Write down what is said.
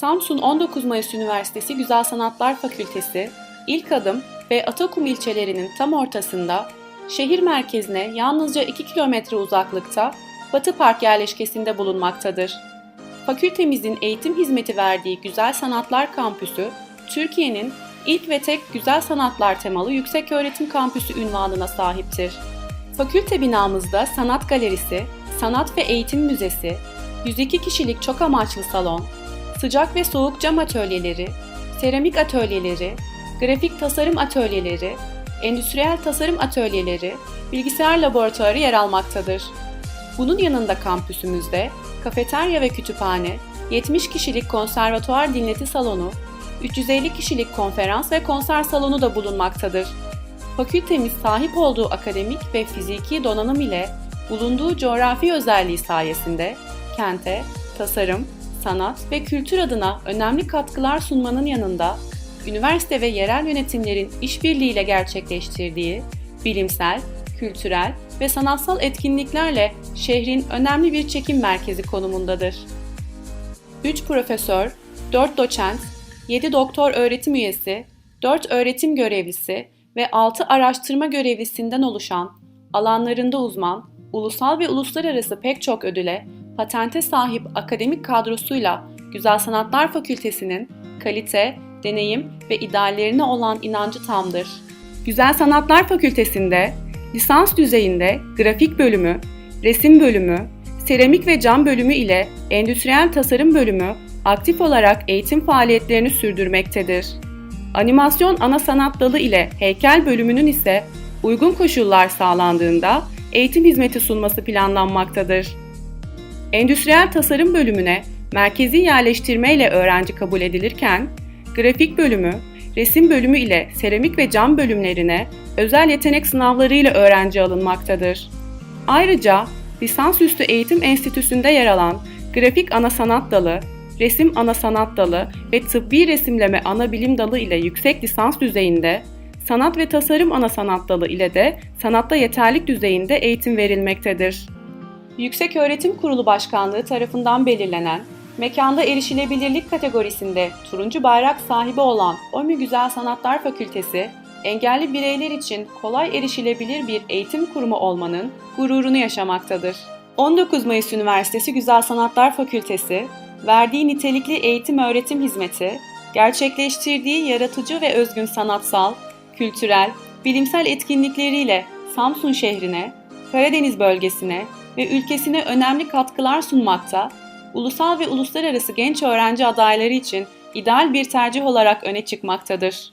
Samsun 19 Mayıs Üniversitesi Güzel Sanatlar Fakültesi, ilk adım ve Atakum ilçelerinin tam ortasında, şehir merkezine yalnızca 2 kilometre uzaklıkta Batı Park yerleşkesinde bulunmaktadır. Fakültemizin eğitim hizmeti verdiği Güzel Sanatlar Kampüsü, Türkiye'nin ilk ve tek güzel sanatlar temalı yükseköğretim kampüsü ünvanına sahiptir. Fakülte binamızda sanat galerisi, sanat ve eğitim müzesi, 102 kişilik çok amaçlı salon, sıcak ve soğuk cam atölyeleri, seramik atölyeleri, grafik tasarım atölyeleri, endüstriyel tasarım atölyeleri, bilgisayar laboratuvarı yer almaktadır. Bunun yanında kampüsümüzde kafeterya ve kütüphane, 70 kişilik konservatuar dinleti salonu, 350 kişilik konferans ve konser salonu da bulunmaktadır. Fakültemiz sahip olduğu akademik ve fiziki donanım ile bulunduğu coğrafi özelliği sayesinde kente, tasarım, sanat ve kültür adına önemli katkılar sunmanın yanında üniversite ve yerel yönetimlerin işbirliğiyle gerçekleştirdiği bilimsel, kültürel ve sanatsal etkinliklerle şehrin önemli bir çekim merkezi konumundadır. 3 profesör, 4 doçent, 7 doktor öğretim üyesi, 4 öğretim görevlisi ve 6 araştırma görevlisinden oluşan, alanlarında uzman, ulusal ve uluslararası pek çok ödüle, patente sahip akademik kadrosuyla Güzel Sanatlar Fakültesi'nin kalite, deneyim ve ideallerine olan inancı tamdır. Güzel Sanatlar Fakültesi'nde lisans düzeyinde grafik bölümü, resim bölümü, seramik ve cam bölümü ile endüstriyel tasarım bölümü aktif olarak eğitim faaliyetlerini sürdürmektedir. Animasyon ana sanat dalı ile heykel bölümünün ise uygun koşullar sağlandığında eğitim hizmeti sunması planlanmaktadır. Endüstriyel tasarım bölümüne merkezi yerleştirme ile öğrenci kabul edilirken, grafik bölümü, resim bölümü ile seramik ve cam bölümlerine özel yetenek sınavları ile öğrenci alınmaktadır. Ayrıca lisansüstü eğitim enstitüsünde yer alan grafik ana sanat dalı, resim ana sanat dalı ve tıbbi resimleme ana bilim dalı ile yüksek lisans düzeyinde, sanat ve tasarım ana sanat dalı ile de sanatta yeterlik düzeyinde eğitim verilmektedir. Yüksek Öğretim Kurulu Başkanlığı tarafından belirlenen mekanda erişilebilirlik kategorisinde turuncu bayrak sahibi olan OMÜ Güzel Sanatlar Fakültesi, engelli bireyler için kolay erişilebilir bir eğitim kurumu olmanın gururunu yaşamaktadır. 19 Mayıs Üniversitesi Güzel Sanatlar Fakültesi, verdiği nitelikli eğitim öğretim hizmeti, gerçekleştirdiği yaratıcı ve özgün sanatsal, kültürel, bilimsel etkinlikleriyle Samsun şehrine, Karadeniz bölgesine ve ülkesine önemli katkılar sunmakta, ulusal ve uluslararası genç öğrenci adayları için ideal bir tercih olarak öne çıkmaktadır.